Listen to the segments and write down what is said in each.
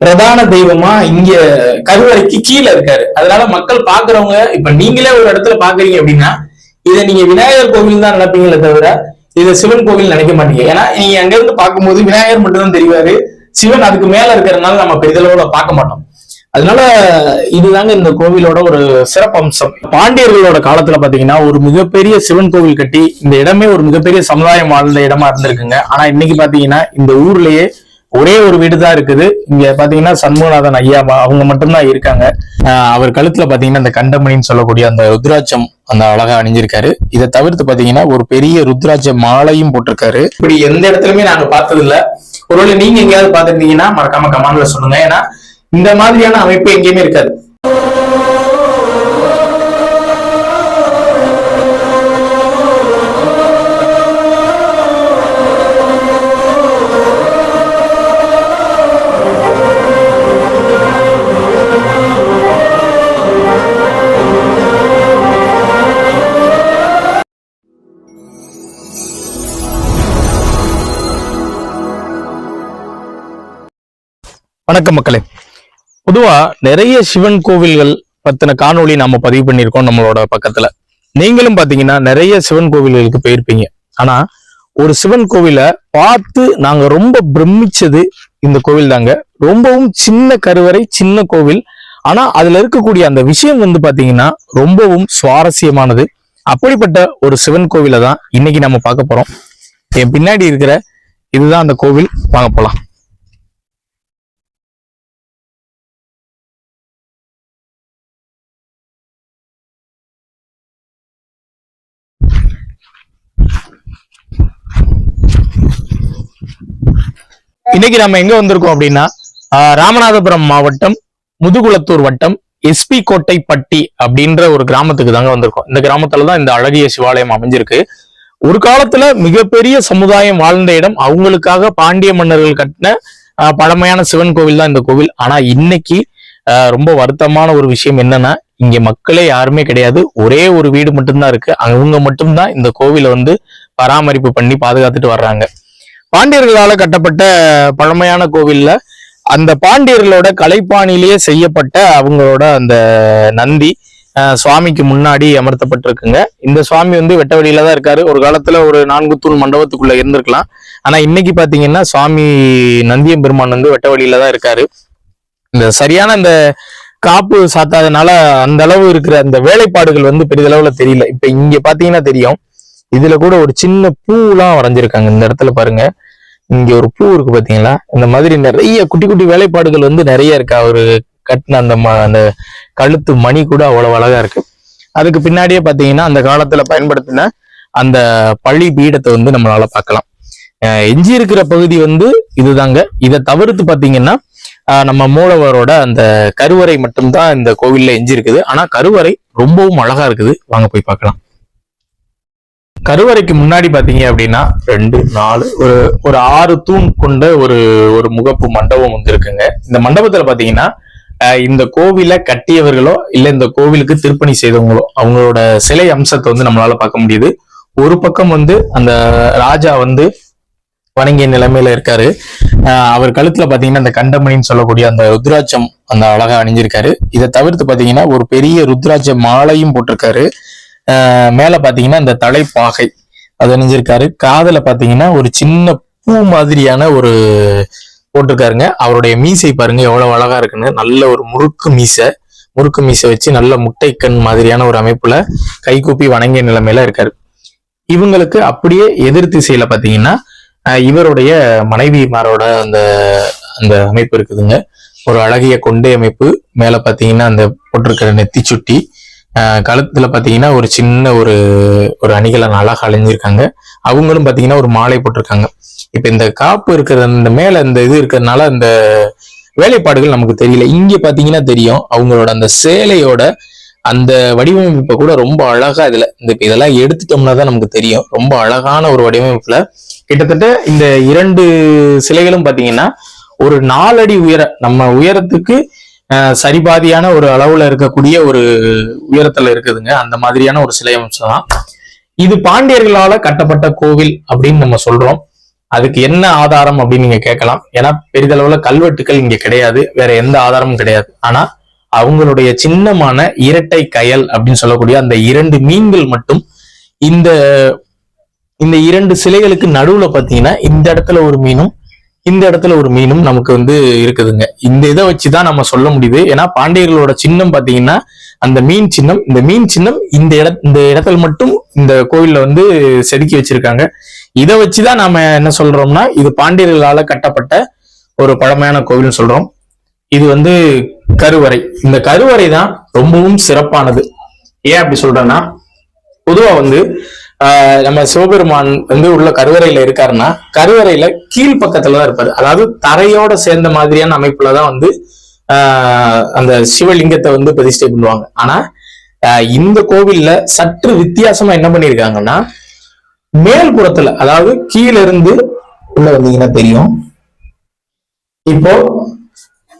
பிரதான தெய்வமா இங்க கருவறைக்கு கீழே இருக்காரு. அதனால மக்கள் பாக்குறவங்க இப்ப நீங்களே ஒரு இடத்துல பாக்குறீங்க அப்படின்னா இதை நீங்க விநாயகர் கோவில் தான் நினைப்பீங்களே தவிர இதை சிவன் கோவில் நினைக்க மாட்டீங்க. ஏன்னா நீங்க அங்க இருந்து பார்க்கும்போது விநாயகர் மட்டும்தான் தெரிவாரு. சிவன் அதுக்கு மேல இருக்கிறதுனால நம்ம பெரிதளவுல பார்க்க மாட்டோம். அதனால இதுதாங்க இந்த கோவிலோட ஒரு சிறப்பம்சம். பாண்டியர்களோட காலத்துல பாத்தீங்கன்னா ஒரு மிகப்பெரிய சிவன் கோவில் கட்டி இந்த இடமே ஒரு மிகப்பெரிய சமுதாயம் வாழ்ந்த இடமா இருந்திருக்குங்க. ஆனா இன்னைக்கு பாத்தீங்கன்னா இந்த ஊர்லயே ஒரே ஒரு வீடு தான் இருக்குது. இங்க பாத்தீங்கன்னா சண்முகநாதன் ஐயா பா- அவங்க மட்டும்தான் இருக்காங்க. ஆஹ் அவர் கழுத்துல பாத்தீங்கன்னா அந்த கண்டமணின்னு சொல்லக்கூடிய அந்த ருத்ராட்சம் அந்த அழகா அணிஞ்சிருக்காரு. இதை தவிர்த்து பாத்தீங்கன்னா ஒரு பெரிய ருத்ராட்ச மாலையும் போட்டிருக்காரு. இப்படி எந்த இடத்துலயுமே நாங்க பார்த்தது இல்ல ஒருவேளை நீங்க எங்கேயாவது பாத்துருந்தீங்கன்னா மறக்காம கமாண்ட்ல சொல்லுங்க. ஏன்னா இந்த மாதிரியான அமைப்பு எங்கேயுமே இருக்காது. வணக்கம் மக்களே. பொதுவா நிறைய சிவன் கோவில்கள் பத்தின காணொளி நாம பதிவு பண்ணியிருக்கோம் நம்மளோட பக்கத்துல. நீங்களும் பாத்தீங்கன்னா நிறைய சிவன் கோவில்களுக்கு போயிருப்பீங்க. ஆனா ஒரு சிவன் கோவில பார்த்து நாங்க ரொம்ப பிரமிச்சது இந்த கோவில் தாங்க. ரொம்பவும் சின்ன கருவறை சின்ன கோவில். ஆனா அதுல இருக்கக்கூடிய அந்த விஷயம் வந்து பாத்தீங்கன்னா ரொம்பவும் சுவாரஸ்யமானது. அப்படிப்பட்ட ஒரு சிவன் கோவிலை தான் இன்னைக்கு நம்ம பார்க்க போறோம். என் பின்னாடி இருக்கிற இதுதான் அந்த கோவில். வாங்க போலாம். இன்னைக்கு நம்ம எங்க வந்திருக்கோம் அப்படின்னா ஆஹ், ராமநாதபுரம் மாவட்டம் முதுகுளத்தூர் வட்டம் எஸ்பி கோட்டைப்பட்டி அப்படின்ற ஒரு கிராமத்துக்கு தாங்க வந்திருக்கோம். இந்த கிராமத்துல தான் இந்த அழகிய சிவாலயம் அமைஞ்சிருக்கு. ஒரு காலத்துல மிகப்பெரிய சமுதாயம் வாழ்ந்த இடம் அவங்களுக்காக பாண்டிய மன்னர்கள் கட்டின பழமையான சிவன் கோவில் தான் இந்த கோவில். ஆனா இன்னைக்கு ஆஹ், ரொம்ப வருத்தமான ஒரு விஷயம் என்னன்னா இங்க மக்களே யாருமே கிடையாது. ஒரே ஒரு வீடு மட்டும்தான் இருக்கு. அவங்க மட்டும்தான் இந்த கோவிலை வந்து பராமரிப்பு பண்ணி பாதுகாத்துட்டு வர்றாங்க. பாண்டியர்களால் கட்டப்பட்ட பழமையான கோவில்ல அந்த பாண்டியர்களோட கலைப்பாணியிலேயே செய்யப்பட்ட அவங்களோட அந்த நந்தி சுவாமிக்கு முன்னாடி அமர்த்தப்பட்டிருக்குங்க. இந்த சுவாமி வந்து வெட்ட வெளியில தான் இருக்காரு. ஒரு காலத்துல ஒரு நான்கு தூண் மண்டபத்துக்குள்ள இருந்திருக்கலாம். ஆனா இன்னைக்கு பாத்தீங்கன்னா சுவாமி நந்தியம் பெருமான் வந்து வெட்ட வெளியில தான் இருக்காரு. இந்த சரியான இந்த காப்பு சாத்தாதனால அந்த அளவு இருக்கிற அந்த வேலைப்பாடுகள் வந்து பெரிதளவுல தெரியல. இப்ப இங்க பாத்தீங்கன்னா தெரியும். இதுல கூட ஒரு சின்ன பூலாம் வரைஞ்சிருக்காங்க. இந்த இடத்துல பாருங்க. இங்க ஒரு பூ இருக்கு பாத்தீங்களா? இந்த மாதிரி நிறைய குட்டி குட்டி வேலைப்பாடுகள் வந்து நிறைய இருக்கு. அவரு கட்டின அந்த ம- அந்த கழுத்து மணி கூட அவ்வளவு அழகா இருக்கு. அதுக்கு பின்னாடியே பாத்தீங்கன்னா அந்த காலத்துல பயன்படுத்தின அந்த பள்ளி பீடத்தை வந்து நம்மளால பார்க்கலாம். எஞ்சி இருக்கிற பகுதி வந்து இதுதாங்க. இதை தவிர்த்து பாத்தீங்கன்னா நம்ம மூலவரோட அந்த கருவறை மட்டும்தான் இந்த கோவில்ல எஞ்சி இருக்குது ஆனா கருவறை ரொம்பவும் அழகா இருக்குது. வாங்க போய் பார்க்கலாம். கருவறைக்கு முன்னாடி பாத்தீங்க அப்படின்னா ரெண்டு நாலு ஒரு ஒரு ஆறு தூண் கொண்ட ஒரு ஒரு முகப்பு மண்டபம் வந்து இருக்குங்க. இந்த மண்டபத்துல பாத்தீங்கன்னா இந்த கோவிலை கட்டியவர்களோ இல்ல இந்த கோவிலுக்கு திருப்பணி செய்தவங்களோ அவங்களோட சிலை அம்சத்தை வந்து நம்மளால பார்க்க முடியுது. ஒரு பக்கம் வந்து அந்த ராஜா வந்து வணங்கிய நிலைமையில இருக்காரு. அவர் கழுத்துல பாத்தீங்கன்னா அந்த கண்டமணின்னு சொல்லக்கூடிய அந்த ருத்ராட்சம் அந்த அழகா அணிஞ்சிருக்காரு. இதை தவிர்த்து பாத்தீங்கன்னா ஒரு பெரிய ருத்ராட்ச மாலையும் போட்டிருக்காரு. மேல பாத்தீங்கன்னா இந்த தலைப்பாகை. அது அணிஞ்சிருக்காரு காதல பாத்தீங்கன்னா ஒரு சின்ன பூ மாதிரியான ஒரு போட்டிருக்காருங்க. அவருடைய மீசை பாருங்க எவ்வளவு அழகா இருக்குன்னு. நல்ல ஒரு முறுக்கு மீசை. முறுக்கு மீசை வச்சு நல்ல முட்டைக்கண் மாதிரியான ஒரு அமைப்புல கைகூப்பி வணங்கிய நிலைமையில இருக்காரு. இவங்களுக்கு அப்படியே எதிர் திசையில பாத்தீங்கன்னா இவருடைய மனைவிமாரோட அந்த அந்த அமைப்பு இருக்குதுங்க. ஒரு அழகிய கொண்டை அமைப்பு. மேல பாத்தீங்கன்னா அந்த போட்டிருக்கிற நெத்தி சுட்டி கழுத்துல பாத்தீங்கன்னா ஒரு சின்ன ஒரு ஒரு அணிகளை அழகா அழிஞ்சிருக்காங்க. அவங்களும் பாத்தீங்கன்னா ஒரு மாலை போட்டிருக்காங்க. இப்ப இந்த காப்பு இருக்கிற அந்த மேல இந்த இது இருக்கிறதுனால அந்த வேலைப்பாடுகள் நமக்கு தெரியல. இங்கே பாத்தீங்கன்னா தெரியும் அவங்களோட அந்த சேலையோட அந்த வடிவமைப்பை கூட ரொம்ப அழகா இதுல இந்த இதெல்லாம் எடுத்துட்டோம்னா தான் நமக்கு தெரியும். ரொம்ப அழகான ஒரு வடிவமைப்புல கிட்டத்தட்ட இந்த இரண்டு சிலைகளும் பாத்தீங்கன்னா ஒரு நாலடி உயர நம்ம உயரத்துக்கு சரிபாதியான ஒரு அளவுல இருக்கக்கூடிய ஒரு உயரத்துல இருக்குதுங்க. அந்த மாதிரியான ஒரு சிலை அம்சம் தான் இது பாண்டியர்களால கட்டப்பட்ட கோவில் அப்படின்னு நம்ம சொல்றோம். அதுக்கு என்ன ஆதாரம் அப்படின்னு நீங்க கேட்கலாம். ஏன்னா பெரிதளவுல கல்வெட்டுக்கள் இங்க கிடையாது. வேற எந்த ஆதாரமும் கிடையாது. ஆனா அவங்களுடைய சின்னமான இரட்டை கயல் அப்படின்னு சொல்லக்கூடிய அந்த இரண்டு மீன்கள் மட்டும் இந்த இந்த இரண்டு சிலைகளுக்கு நடுவுல பாத்தீங்கன்னா இந்த இடத்துல ஒரு மீனும் இந்த இடத்துல ஒரு மீனும் நமக்கு வந்து இருக்குதுங்க. இந்த இதை வச்சுதான் நம்ம சொல்ல முடியுது. ஏன்னா பாண்டியர்களோட சின்னம் பாத்தீங்கன்னா அந்த மீன் சின்னம் இந்த மீன் சின்னம் இந்த இட இந்த இடத்துல மட்டும் இந்த கோவில்ல வந்து செதுக்கி வச்சிருக்காங்க. இதை வச்சுதான் நாம என்ன சொல்றோம்னா இது பாண்டியர்களால கட்டப்பட்ட ஒரு பழமையான கோவில்னு சொல்றோம். இது வந்து கருவறை. இந்த கருவறை தான் ரொம்பவும் சிறப்பானது. ஏன் அப்படி சொல்றேன்னா பொதுவா வந்து நம்ம சிவபெருமான் வந்து உள்ள கருவறையில இருக்காருன்னா கருவறையில கீழ் தான் இருப்பாரு. அதாவது தரையோட சேர்ந்த மாதிரியான அமைப்புலதான் வந்து ஆஹ் அந்த சிவலிங்கத்தை வந்து பிரதிஷ்டை பண்ணுவாங்க. ஆனா ஆஹ் இந்த கோவில்ல சற்று வித்தியாசமா என்ன பண்ணிருக்காங்கன்னா மேல்புறத்துல அதாவது கீழ இருந்து உள்ள வந்தீங்கன்னா தெரியும். இப்போ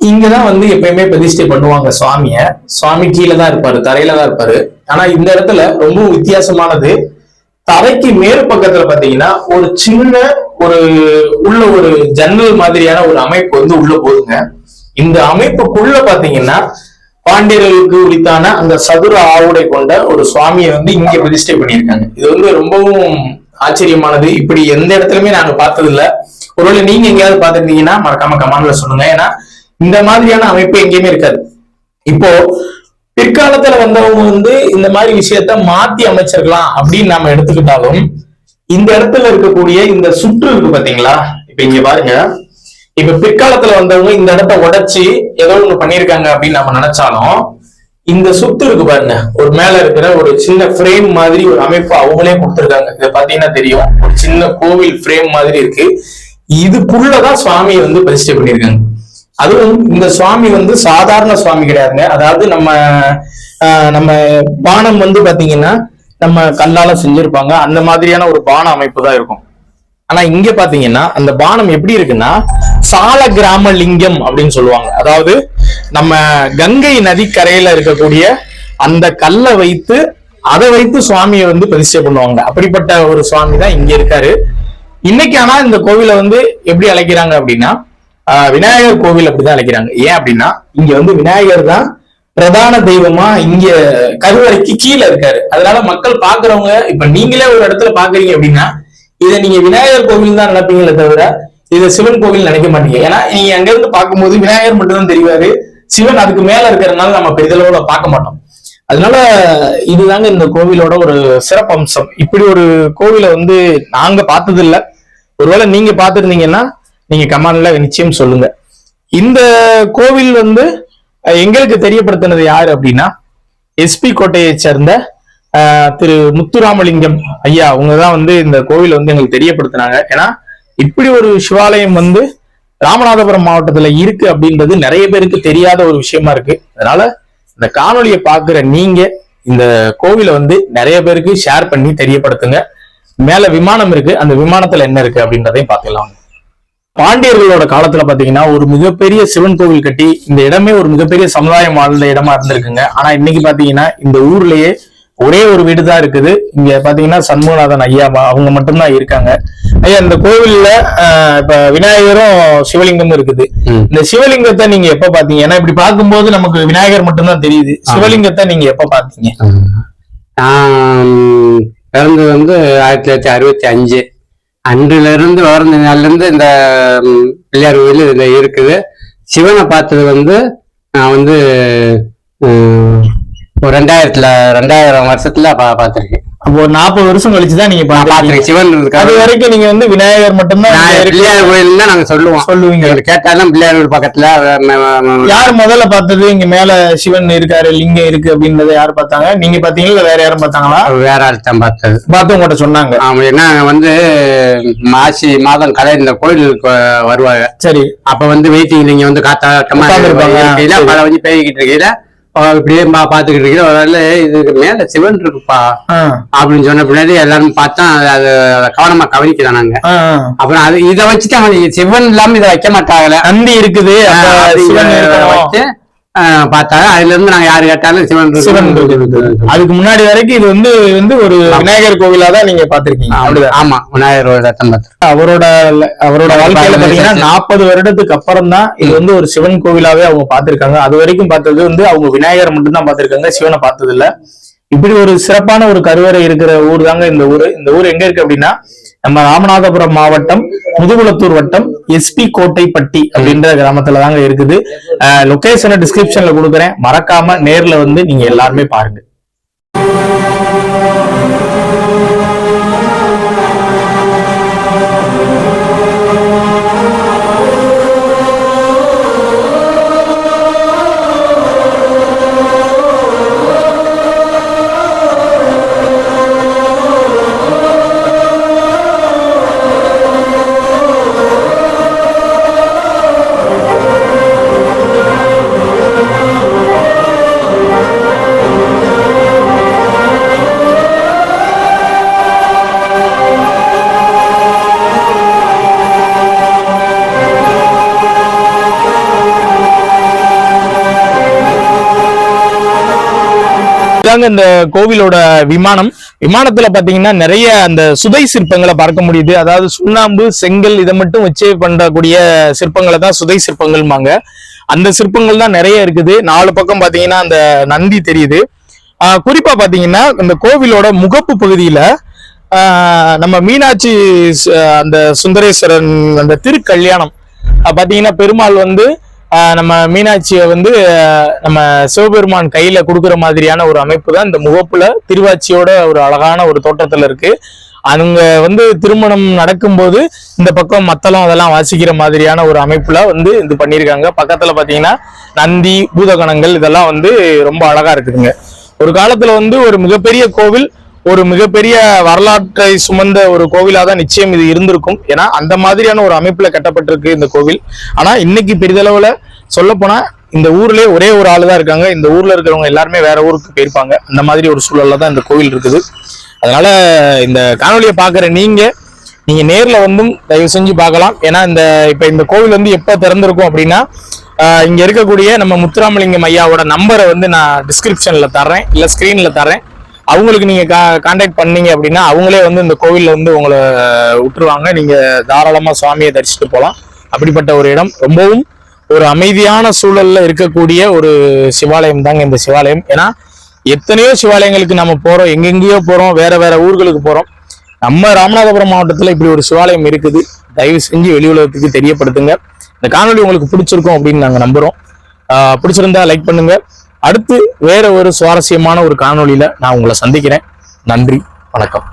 இங்கதான் வந்து எப்பயுமே பிரதிஷ்டை பண்ணுவாங்க சுவாமிய. சுவாமி கீழே தான் இருப்பாரு தரையில தான் இருப்பாரு. ஆனா இந்த இடத்துல ரொம்ப வித்தியாசமானது தரைக்கு மேல் பக்கத்துல பாத்தீங்கன்னா ஒரு சின்ன ஒரு உள்ள ஒரு ஜன்னல் மாதிரியான ஒரு அமைப்பு வந்து உள்ள போகுதுங்க. இந்த அமைப்புக்குள்ள பாத்தீங்கன்னா பாண்டியர்களுக்கு உரித்தான அந்த சதுர ஆவுடை கொண்ட ஒரு சுவாமியை வந்து இங்க பிரதிஷ்டை பண்ணியிருக்காங்க. இது வந்து ரொம்பவும் ஆச்சரியமானது. இப்படி எந்த இடத்துலயுமே நாங்க பார்த்தது இல்ல ஒருவேளை நீங்க எங்கேயாவது பாத்துருந்தீங்கன்னா மறக்காம கமெண்ட்ல சொல்லுங்க. ஏன்னா இந்த மாதிரியான அமைப்பு எங்கேயுமே இருக்காது. இப்போ பிற்காலத்துல வந்தவங்க வந்து இந்த மாதிரி விஷயத்த மாத்தி அமைச்சிருக்கலாம் அப்படின்னு நாம எடுத்துக்கிட்டாலும் இந்த இடத்துல இருக்கக்கூடிய இந்த சுற்று இருக்கு பாத்தீங்களா? இப்ப இங்க பாருங்க. இப்ப பிற்காலத்துல வந்தவங்க இந்த இடத்த உடைச்சு ஏதோ ஒண்ணு பண்ணிருக்காங்க அப்படின்னு நம்ம நினைச்சாலும் இந்த சுத்து இருக்கு பாருங்க. ஒரு மேல இருக்கிற ஒரு சின்ன ஃப்ரேம் மாதிரி ஒரு அமைப்பு அவங்களே கொடுத்துருக்காங்க. இதை பாத்தீங்கன்னா தெரியும். ஒரு சின்ன கோவில் ஃப்ரேம் மாதிரி இருக்கு. இதுக்குள்ளதான் சுவாமியை வந்து பிரதிஷ்டை பண்ணியிருக்காங்க. அதுவும் இந்த சுவாமி வந்து சாதாரண சுவாமி கிடையாதுங்க. அதாவது நம்ம ஆஹ், நம்ம பானம் வந்து பாத்தீங்கன்னா நம்ம கல்லால செஞ்சிருப்பாங்க. அந்த மாதிரியான ஒரு பான அமைப்பு தான் இருக்கும். ஆனா இங்க பாத்தீங்கன்னா அந்த பானம் எப்படி இருக்குன்னா சால கிராம லிங்கம் அப்படின்னு சொல்லுவாங்க. அதாவது நம்ம கங்கை நதிக்கரையில இருக்கக்கூடிய அந்த கல்லை வைத்து அதை வைத்து சுவாமியை வந்து பிரதிஷ்டை பண்ணுவாங்க. அப்படிப்பட்ட ஒரு சுவாமி தான் இங்க இருக்காரு. இன்னைக்கு ஆனா இந்த கோவிலை வந்து எப்படி அழைக்கிறாங்க அப்படின்னா விநாயகர் கோவில் அப்படிதான் அழைக்கிறாங்க. ஏன் அப்படின்னா இங்க வந்து விநாயகர் தான் பிரதான தெய்வமா இங்க கருவறைக்கு கீழே இருக்காரு. அதனால மக்கள் பாக்குறவங்க இப்ப நீங்களே ஒரு இடத்துல பாக்குறீங்க அப்படின்னா இதை நீங்க விநாயகர் கோவில் தான் நினைப்பீங்களே தவிர இதை சிவன் கோவில் நினைக்க மாட்டீங்க. ஏன்னா நீங்க அங்க இருந்து பார்க்கும்போது விநாயகர் மட்டும்தான் தெரிவாரு. சிவன் அதுக்கு மேல இருக்கிறதுனால நம்ம பெரிதளவுல பார்க்க மாட்டோம். அதனால இதுதாங்க இந்த கோவிலோட ஒரு சிறப்பம்சம். இப்படி ஒரு கோவிலை வந்து நாங்க பார்த்தது இல்லை ஒருவேளை நீங்க பார்த்திருந்தீங்கன்னா நீங்க கமெண்ட்ல நிச்சயம் சொல்லுங்க. இந்த கோவில் வந்து எங்களுக்கு தெரியப்படுத்தினது யாரு அப்படின்னா எஸ்பி கோட்டையை சேர்ந்த அஹ், திரு முத்துராமலிங்கம் ஐயா. அவங்க தான் வந்து இந்த கோவில் வந்து எங்களுக்கு தெரியப்படுத்தினாங்க. ஏன்னா இப்படி ஒரு சிவாலயம் வந்து ராமநாதபுரம் மாவட்டத்துல இருக்கு அப்படின்றது நிறைய பேருக்கு தெரியாத ஒரு விஷயமா இருக்கு. அதனால இந்த காணொலியை பாக்குற நீங்க இந்த கோவிலை வந்து நிறைய பேருக்கு ஷேர் பண்ணி தெரியப்படுத்துங்க. மேல விமானம் இருக்கு. அந்த விமானத்துல என்ன இருக்கு அப்படின்றதையும் பாத்துக்கலாம் பாண்டியர்களோட காலத்துல பாத்தீங்கன்னா ஒரு மிகப்பெரிய சிவன் கோவில் கட்டி இந்த இடமே ஒரு மிகப்பெரிய சமுதாயம் வாழ்ந்த இடமா இருந்திருக்குங்க. ஆனா இன்னைக்கு பாத்தீங்கன்னா இந்த ஊர்லயே ஒரே ஒரு வீடு தான் இருக்குது. இங்க பாத்தீங்கன்னா சண்முகநாதன் ஐயா அவங்க மட்டும்தான் இருக்காங்க. ஐயா இந்த கோவில்ல ஆஹ், இப்ப விநாயகரும் சிவலிங்கமும் இருக்குது. இந்த சிவலிங்கத்தை நீங்க எப்ப பாத்தீங்க? ஏன்னா இப்படி பார்க்கும்போது நமக்கு விநாயகர் மட்டும்தான் தெரியுது. சிவலிங்கத்தை நீங்க எப்ப பாத்தீங்க? பிறந்தது வந்து ஆயிரத்தி தொள்ளாயிரத்தி அறுபத்தி அஞ்சு. அன்றிலிருந்து வளர்ந்த நாள்லேருந்து இந்த பிள்ளையார் கோயில் இதில் இருக்குது. சிவனை பார்த்தது வந்து நான் வந்து ஒரு ரெண்டாயிரத்துல ரெண்டாயிரம் வருஷத்துல பா பார்த்துருக்கேன். அப்போ ஒரு நாற்பது வருஷம் கழிச்சுதான் நீங்க பாத்தீங்க. பார்த்திருக்கேன் சிவன் அது இருக்காரு வரைக்கும் நீங்க வந்து விநாயகர் மட்டும்தான் இருக்கு. பிள்ளையார் கோயில் தான் நாங்க சொல்லுவோம். சொல்லுவீங்க. கேட்டாலும் பிள்ளையார் பக்கத்துல யார் முதல்ல பார்த்தது? இங்க மேல சிவன் இருக்காரு லிங்கம் இருக்கு அப்படின்றத யார் பார்த்தாங்க? நீங்க பாத்தீங்களா வேற யாரும் பார்த்தாங்களா? வேற தான் பார்த்தது. பார்த்து உங்கள்கிட்ட சொன்னாங்க. ஆமா ஏன்னா வந்து மாசி மாதம் கலை இந்த கோயிலுக்கு வருவாங்க. சரி. அப்ப வந்து வெயிட்டிங் நீங்க வந்து காத்தாட்டமா சரி. பல வந்து பேய்கிட்டு இருக்கையில இப்படியே பா பாத்துக்கிட்டு ஒரு நாள் இதுக்கு மேல சிவன் இருக்குப்பா. அப்படின்னு சொன்ன பின்னாடி எல்லாரும் பார்த்தா அது- கவனமா கவனிக்கலாம் நாங்க. அப்புறம் அது இதை வச்சுட்டு அவன் சிவன் இல்லாம இதை வைக்க மாட்டாங்கல்ல. நந்தி இருக்குது. வச்சு ஆஹ் பார்த்தாங்க அதுல இருந்து நாங்க யாரு கேட்டாலும் சிவன். சிவன். அதுக்கு முன்னாடி வரைக்கும் இது வந்து வந்து ஒரு விநாயகர் கோவிலா தான் நீங்க பாத்திருக்கீங்க ஆமா, விநாயகர் பார்த்து அவரோட அவரோட வாழ்க்கையில பாத்தீங்கன்னா நாற்பது வருடத்துக்கு அப்புறம் தான் இது வந்து ஒரு சிவன் கோவிலாவே அவங்க பார்த்திருக்காங்க. அது வரைக்கும் பார்த்தது வந்து அவங்க விநாயகர் மட்டும் தான் பார்த்திருக்காங்க. சிவனை பார்த்தது இல்ல இப்படி ஒரு சிறப்பான ஒரு கருவறை இருக்கிற ஊர் தாங்க இந்த ஊர். இந்த ஊர் எங்க இருக்கு அப்படின்னா நம்ம ராமநாதபுரம் மாவட்டம் முதுகுளத்தூர் வட்டம் எஸ்பி கோட்டைப்பட்டி அப்படின்ற கிராமத்துல தாங்க இருக்குது லொகேஷனை டிஸ்கிரிப்ஷன்ல கொடுக்குறேன். மறக்காம நேர்ல வந்து நீங்க எல்லாருமே பாருங்க. இதுதாங்க இந்த கோவிலோட விமானம். விமானத்துல பாத்தீங்கன்னா நிறைய அந்த சுதை சிற்பங்களை பார்க்க முடியுது. அதாவது சுண்ணாம்பு செங்கல் இதை மட்டும் வச்சு பண்ணக்கூடிய சிற்பங்களை தான் சுதை சிற்பங்கள்மாங்க அந்த சிற்பங்கள் தான் நிறைய இருக்குது. நாலு பக்கம் பாத்தீங்கன்னா அந்த நந்தி தெரியுது. குறிப்பா பாத்தீங்கன்னா இந்த கோவிலோட முகப்பு பகுதியில நம்ம மீனாட்சி அந்த சுந்தரேஸ்வரன் அந்த திருக்கல்யாணம். பாத்தீங்கன்னா பெருமாள் வந்து நம்ம மீனாட்சியை வந்து நம்ம சிவபெருமான் கையில கொடுக்குற மாதிரியான ஒரு அமைப்பு தான் இந்த முகப்புல திருவாச்சியோட ஒரு அழகான ஒரு தோட்டத்துல இருக்கு. அவங்க வந்து திருமணம் நடக்கும்போது இந்த பக்கம் மத்தளம் அதெல்லாம் வாசிக்கிற மாதிரியான ஒரு அமைப்புல வந்து இது பண்ணியிருக்காங்க. பக்கத்துல பாத்தீங்கன்னா நந்தி பூதகணங்கள் இதெல்லாம் வந்து ரொம்ப அழகா இருக்குதுங்க. ஒரு காலத்துல வந்து ஒரு மிகப்பெரிய கோவில் ஒரு மிகப்பெரிய வரலாற்றை சுமந்த ஒரு கோவிலாக தான் நிச்சயம் இது இருந்திருக்கும். ஏன்னா அந்த மாதிரியான ஒரு அமைப்புல கட்டப்பட்டிருக்கு இந்த கோவில். ஆனா இன்னைக்கு பெரிதளவுல சொல்ல இந்த ஊர்லயே ஒரே ஒரு ஆள் தான் இருக்காங்க. இந்த ஊர்ல இருக்கிறவங்க எல்லாருமே வேற ஊருக்கு போயிருப்பாங்க. அந்த மாதிரி ஒரு சூழல்ல தான் இந்த கோவில் இருக்குது. அதனால இந்த காணொலியை பாக்குற நீங்க நீங்க நேர்ல வந்தும் தயவு செஞ்சு பார்க்கலாம். ஏன்னா இந்த இப்ப இந்த கோவில் வந்து எப்ப திறந்திருக்கும் அப்படின்னா இங்க இருக்கக்கூடிய நம்ம முத்துராமலிங்கம் ஐயாவோட நம்பரை வந்து நான் டிஸ்கிரிப்ஷன்ல தர்றேன். இல்ல ஸ்கிரீன்ல தர்றேன். அவங்களுக்கு நீங்க கான்டாக்ட் பண்ணீங்க அப்படின்னா அவங்களே வந்து இந்த கோவில்ல வந்து உங்களை விட்டுருவாங்க நீங்க தாராளமா சுவாமியை தரிசிட்டு போகலாம் அப்படிப்பட்ட ஒரு இடம். ரொம்பவும் ஒரு அமைதியான சூழல்ல இருக்கக்கூடிய ஒரு சிவாலயம் தாங்க இந்த சிவாலயம். ஏன்னா எத்தனையோ சிவாலயங்களுக்கு நம்ம போறோம். எங்கெங்கேயோ போறோம். வேற வேற ஊர்களுக்கு போறோம். நம்ம ராமநாதபுரம் மாவட்டத்துல இப்படி ஒரு சிவாலயம் இருக்குது. தயவு செஞ்சு வெளி உலகத்துக்கு தெரியப்படுத்துங்க. இந்த காணொலி உங்களுக்கு பிடிச்சிருக்கும் அப்படின்னு நாங்க நம்புறோம். பிடிச்சிருந்தா லைக் பண்ணுங்க. அடுத்து வேற ஒரு சுவாரஸ்யமான ஒரு காணொலியில நான் உங்களை சந்திக்கிறேன். நன்றி வணக்கம்.